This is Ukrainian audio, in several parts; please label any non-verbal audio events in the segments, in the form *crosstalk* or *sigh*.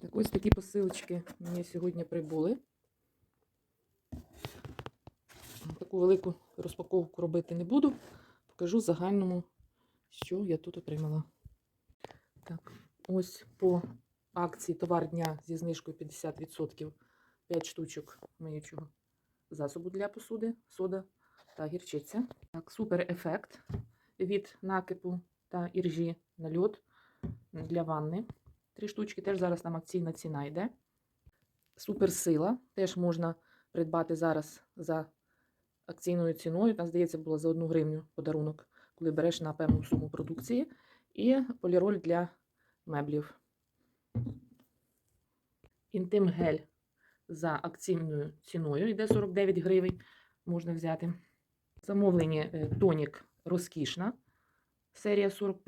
Так, ось такі посилочки мені сьогодні прибули. Таку велику розпаковку робити не буду. Покажу загальному, що я тут отримала. Так, ось по акції товар дня зі знижкою 50%. 5 штучок миючого засобу для посуди, сода та гірчиця. Так, супер ефект від накипу та іржі на льод для ванни. Три штучки, теж зараз там акційна ціна йде. Суперсила теж можна придбати зараз за акційною ціною. Там, здається, було за 1 гривню подарунок, коли береш на певну суму продукції. І поліроль для меблів. Інтим гель за акційною ціною йде 49 гривень. Можна взяти. Замовлені е, тонік розкішна. Серія 40.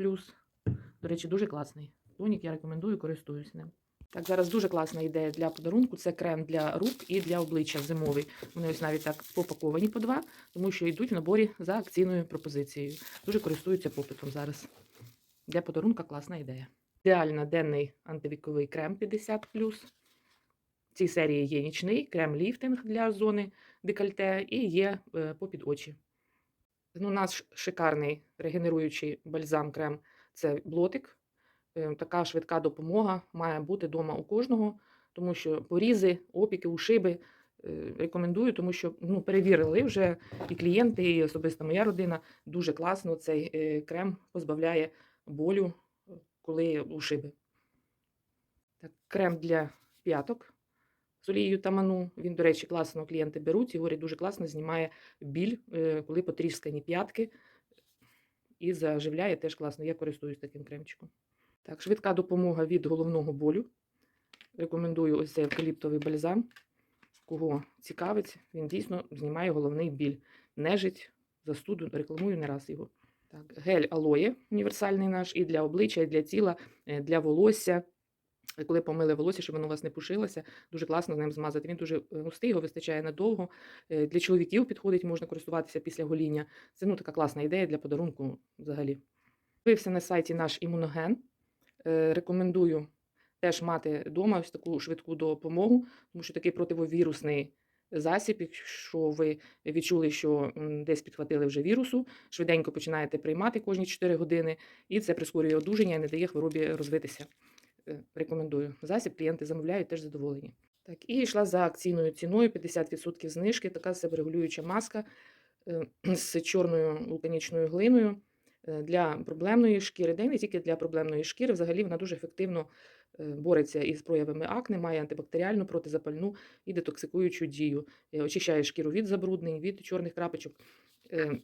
До речі, дуже класний. Тонік я рекомендую, користуюсь ним. Так, зараз дуже класна ідея для подарунку. Це крем для рук і для обличчя зимовий. Вони ось навіть так попаковані по два, тому що йдуть в наборі за акційною пропозицією. Дуже користуються попитом зараз. Для подарунка класна ідея. Ідеально денний антивіковий крем 50 В цій серії є нічний крем-ліфтинг для зони декольте і є е, попід очі. Ну, наш шикарний регенеруючий бальзам-крем це блотик. Е, Така швидка допомога має бути вдома у кожного, тому що порізи, опіки, ушиби е, рекомендую, тому що ну, перевірили вже і клієнти, і особисто моя родина. Дуже класно цей е, крем позбавляє болю, е, коли ушиби. Так, крем для п'яток з олією таману. Він, до речі, класно клієнти беруть і говорять, дуже класно знімає біль, коли потріскані п'ятки. І заживляє теж класно. Я користуюсь таким кремчиком. Так, швидка допомога від головного болю. Рекомендую ось цей евкаліптовий бальзам. Кого цікавить, він дійсно знімає головний біль. Нежить, застуду, рекламую не раз його. Так, гель алоє універсальний наш і для обличчя, і для тіла, е, для волосся. Е, Коли помили волосся, щоб воно у вас не пушилося, дуже класно з ним змазати. Він дуже е, густий, його вистачає надовго. Для чоловіків підходить, можна користуватися після гоління. Це ну, така класна ідея для подарунку взагалі. Вився на сайті наш імуноген. Е, Рекомендую теж мати вдома ось таку швидку допомогу, тому що такий противовірусний засіб, якщо ви відчули, що десь підхватили вже вірусу, швиденько починаєте приймати кожні 4 години, і це прискорює одужання і не дає хворобі розвитися. Е, Рекомендую. Засіб клієнти замовляють, теж задоволені. Так, і йшла за акційною ціною 50% знижки, така себорегулююча маска е, *clears throat* з чорною вулканічною глиною для проблемної шкіри, де не тільки для проблемної шкіри, взагалі вона дуже ефективно е, бореться із проявами акне, має антибактеріальну, протизапальну і детоксикуючу дію. Е, Очищає шкіру від забруднень, від чорних крапочок. е,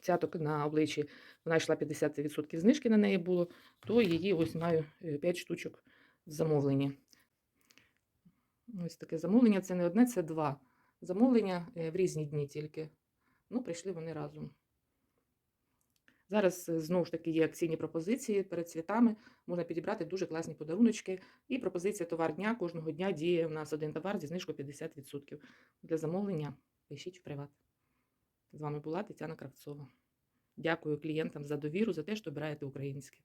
Цяток на обличчі вона йшла 50% знижки на неї було, то її ось маю 5 штучок в замовленні. Ось таке замовлення. Це не одне, це два замовлення е, в різні дні тільки. Ну, прийшли вони разом. Зараз е, знову ж таки є акційні пропозиції перед святами. Можна підібрати дуже класні подаруночки. І пропозиція товар дня кожного дня діє у нас один товар зі знижкою 50%. Для замовлення пишіть в приват. З вами була Тетяна Кравцова. Дякую клієнтам за довіру, за те, що обираєте українське.